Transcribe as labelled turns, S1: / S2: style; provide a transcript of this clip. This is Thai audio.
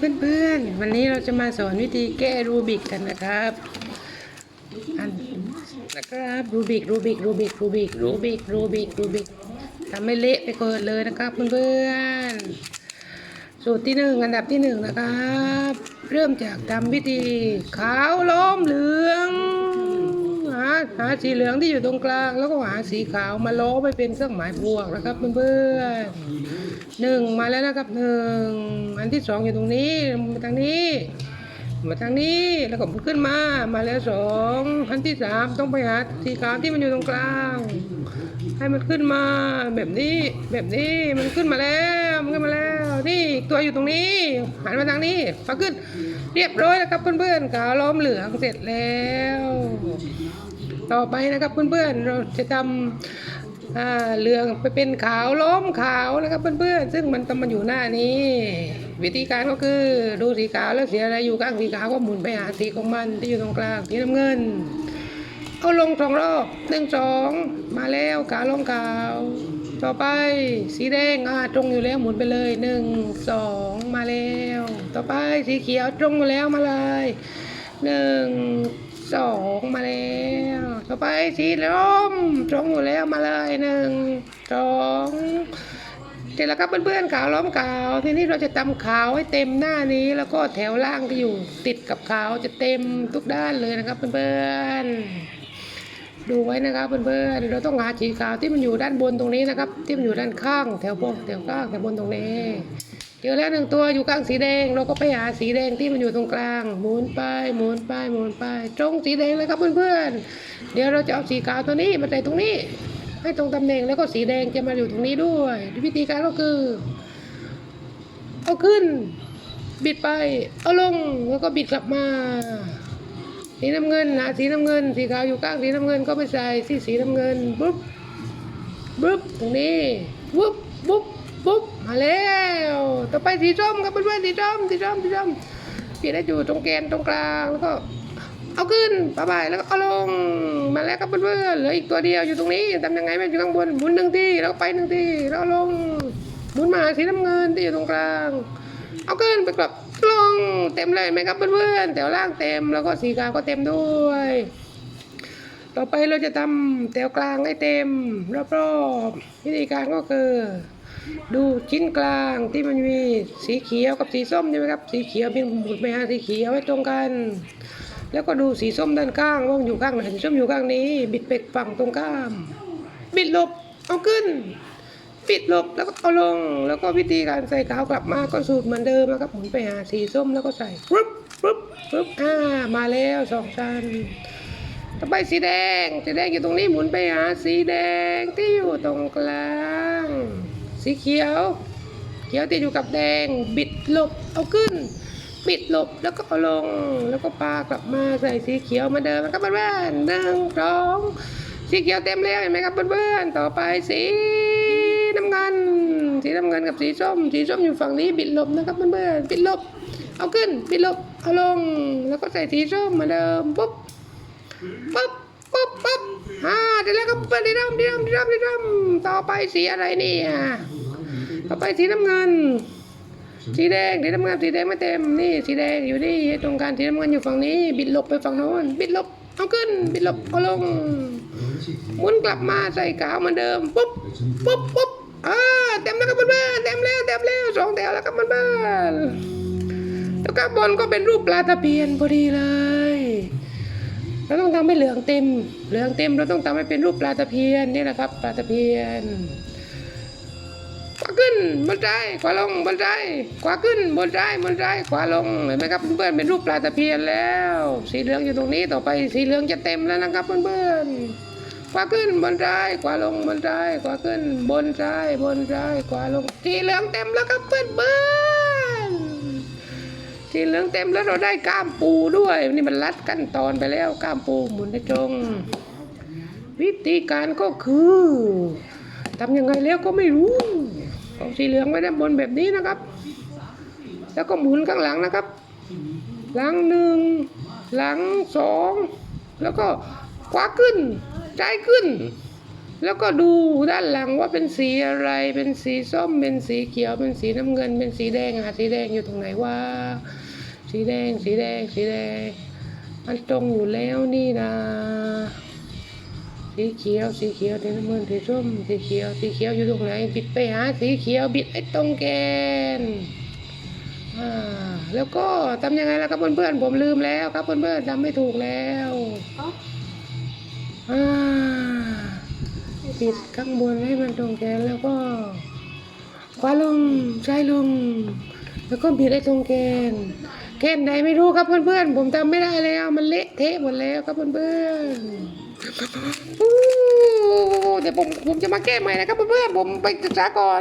S1: เพื่อนๆ วันนี้เราจะมาสอนวิธีแก้รูบิกกันนะครับอันนะครับรูบิกรูบิกรูบิกรูบิกรูบิกรูบิกรูบิกทำให้เละไปเกิดเลยนะครับเพื่อนๆ สูตรที่หนึ่งอันดับที่หนึ่งนะครับ เริ่มจากทำวิธีขาวล้อมเหลืองหาหาสีเหลืองที่อยู่ตรงกลาง แล้วก็หาสีขาวมาล้อไปเป็นเครื่องหมายบวกนะครับเพื่อนๆ หนึ่งมาแล้วนะครับหนึ่งอันที่สองอยู่ตรงนี้มาทางนี้ มาทางนี้แล้วก็ขึ้นมามาแล้วสองอันที่สามต้องไปหาสีขาวที่มันอยู่ตรงกลางให้มันขึ้นมาแบบนี้แบบนี้มันขึ้นมาแล้วมันขึ้นมาแล้วนี่ตัวอยู่ตรงนี้หันมาทางนี้พอขึ้น เรียบร้อยแล้วครับเพื่อนๆขาวล้อมเหลืองเสร็จแล้ว ต่อไปนะครับเพื่อนๆเราจะทำ เหลืองไปเป็นขาวล้มขาวนะครับเพื่อนๆซึ่งมันต้องมาอยู่หน้านี้ วิธีการก็คือดูสีขาวแล้วสีอะไรอยู่ข้างสีขาวก็หมุนไปหาสีของมันที่อยู่ตรงกลางสีน้ำเงิน เอาลงสองรอบหนึ่งสองมาแล้วขาวลงขาว ต่อไปสีแดงอ่าตรงอยู่แล้วหมุนไปเลยหนึ่งสองมาแล้ว ต่อไปสีเขียวตรงอยู่แล้วมาเลยหนึ่ง สองมาแล้วต่อไปสีส้มตรงอยู่แล้วมาเลยหนึ่งสองเสร็จแล้วครับเพื่อนๆขาวล้อมขาวทีนี้เราจะตำขาวให้เต็มหน้านี้แล้วก็แถวล่างที่อยู่ติดกับขาวจะเต็มทุกด้านเลยนะครับเพื่อนๆดูไว้นะครับเพื่อนๆเราต้องหาสีขาวที่มันอยู่ด้านบนตรงนี้นะครับ ที่มันอยู่ด้านข้าง แถวบนแถวข้างแถวบนตรงนี้ เจอแล้วหนึ่งตัวอยู่กลางสีแดง เราก็ไปหาสีแดงที่มันอยู่ตรงกลาง หมุนไปหมุนไปหมุนไปตรงสีแดงเลยครับเพื่อนๆ เดี๋ยวเราจะเอาสีขาวตัวนี้มาใส่ตรงนี้ ให้ตรงตำแหน่งแล้วก็สีแดงจะมาอยู่ตรงนี้ด้วย วิธีการก็คือ เอาขึ้น บิดไป เอาลงแล้วก็บิดกลับมา สีน้ำเงินหาสีน้ำเงิน สีขาวอยู่กลางสีน้ำเงินก็ไปใส่ที่สีน้ำเงินปุ๊บปุ๊บตรงนี้ปุ๊บปุ๊บปุ๊บ มาแล้วต่อไปสีส้มครับเพื่อนๆสีส้มสีส้มสีส้มพี่ได้อยู่ตรงแกนตรงกลางแล้วก็เอาขึ้นปะบายแล้วก็เอาลงมาแล้วครับเพื่อนๆเหลืออีกตัวเดียวอยู่ตรงนี้ทำยังไงไม่อยู่ข้างบนหมุนหนึ่งทีแล้วก็ไปหนึ่งทีแล้วเอาลงหมุนมาสีน้ำเงินที่อยู่ตรงกลาง เอาขึ้นไปกลับลงเต็มเลยไหมครับเพื่อนๆแถวล่างเต็มแล้วก็สีขาวก็เต็มด้วย ต่อไปเราจะทำแถวกลางให้เต็มรอบๆวิธีการก็คือ ดูชิ้นกลางที่มันมีสีเขียวกับสีส้มใช่ไหมครับ สีเขียวเป็นหมุดไปหาสีเขียวให้ตรงกัน แล้วก็ดูสีส้มด้านข้างว่าอยู่ข้างไหนสีส้มอยู่ข้างนี้ บิดไปฝั่งตรงข้าม บิดหลบเอาขึ้น ปิดหลบแล้วก็เอาลง แล้วก็วิธีการใส่ขาวกลับมาก็สูตรเหมือนเดิมนะครับหมุนไปหาสีส้มแล้วก็ใส่ปึ๊บปึ๊บปึ๊บอ่ามาแล้วสองชั้นต่อไปสีแดง สีแดงอยู่ตรงนี้หมุนไปหาสีแดงที่อยู่ตรงกลาง สีเขียว เขียวติดอยู่กับแดง บิดหลบเอาขึ้นปิดหลบแล้วก็เอาลง แล้วก็ปากลับมาใส่สีเขียวมาเดิมนะครับเพื่อนๆหนึ่งสองสีเขียวเต็มแล้วเห็นไหมครับเพื่อนๆต่อไปสีน้ำเงิน สีน้ำเงินกับสีส้ม สีส้มอยู่ฝั่งนี้บิดหลบนะครับเพื่อนๆปิดหลบ เอาขึ้นปิดหลบเอาลง แล้วก็ใส่สีส้มมาเดิมปุ๊บปุ๊บ ปุ๊บปุ๊บอ่าเดี๋ยวแล้วก็เปิดดีดำดีดำดีดำดีดำต่อไปสีอะไรเนี่ยต่อไปสีน้ำเงิน สีแดงสีน้ำเงินสีแดงไม่เต็มนี่สีแดงอยู่นี่ตรงกลางสีน้ำเงินอยู่ฝั่งนี้ บิดหลบไปฝั่งโน้นบิดหลบเอาขึ้นบิดหลบเอาลงหมุนกลับมาใส่ขาวเหมือนเดิมปุ๊บปุ๊บปุ๊บอ่าเต็มแล้วครับเพื่อนเต็มแล้วเต็มแล้วสองแถวแล้วครับเพื่อนแล้วก็บนก็เป็นรูปปลาตะเพียนพอดีเลย เราต้องทำให้เหลืองเต็ม เหลืองเต็มเราต้องทำให้เป็นรูปปลาตะเพียนนี่แหละครับปลาตะเพียนขวาขึ้นบนซ้ายขวาลงบนซ้ายขวาขึ้นบนซ้ายบนซ้ายขวาลงเห็นไหมครับเพื่อนๆเป็นรูปปลาตะเพียนแล้ว สีเหลืองอยู่ตรงนี้ต่อไปสีเหลืองจะเต็มแล้วนะครับเพื่อนๆขวาขึ้นบนซ้ายขวาลงบนซ้ายขวาขึ้นบนซ้ายบนซ้ายขวาลงสีเหลืองเต็มแล้วครับเพื่อนๆ สีเหลืองเต็มแล้วเราได้ก้ามปูด้วย นี่มันรัดขั้นตอนไปแล้วก้ามปูหมุนได้ตรง วิธีการก็คือทำยังไงแล้วก็ไม่รู้เอาสีเหลืองไว้ด้านบนแบบนี้นะครับ แล้วก็หมุนข้างหลังนะครับ หลังหนึ่งหลังสองแล้วก็ขวาขึ้นซ้ายขึ้น แล้วก็ดูด้านหลังว่าเป็นสีอะไร เป็นสีส้ม เป็นสีเขียว เป็นสีน้ำเงิน เป็นสีแดงอะสีแดงอยู่ตรงไหนวะ สีแดง สีแดง สีแดง มันตรงอยู่แล้วนี่นะ สีเขียว สีเขียว สีน้ำเงิน สีส้ม สีเขียว สีเขียวอยู่ตรงไหน บิดไปหาสีเขียว บิดไอ้ตรงแกนอ่า แล้วก็ทำยังไงล่ะครับเพื่อนๆ ผมลืมแล้วครับเพื่อนๆทำไม่ถูกแล้วอ่า ปิดข้างบนให้มันตรงแกนแล้วก็ขวาลงซ้ายลง แล้วก็บิดไอ้ตรงแกนแกนไหนไม่รู้ครับเพื่อนๆผมจำไม่ได้แล้ว มันเละเทะหมดแล้วครับเพื่อนๆเดี๋ยวผมผมจะมาแก้ใหม่นะครับเพื่อนๆผมไปศึกษาก่อน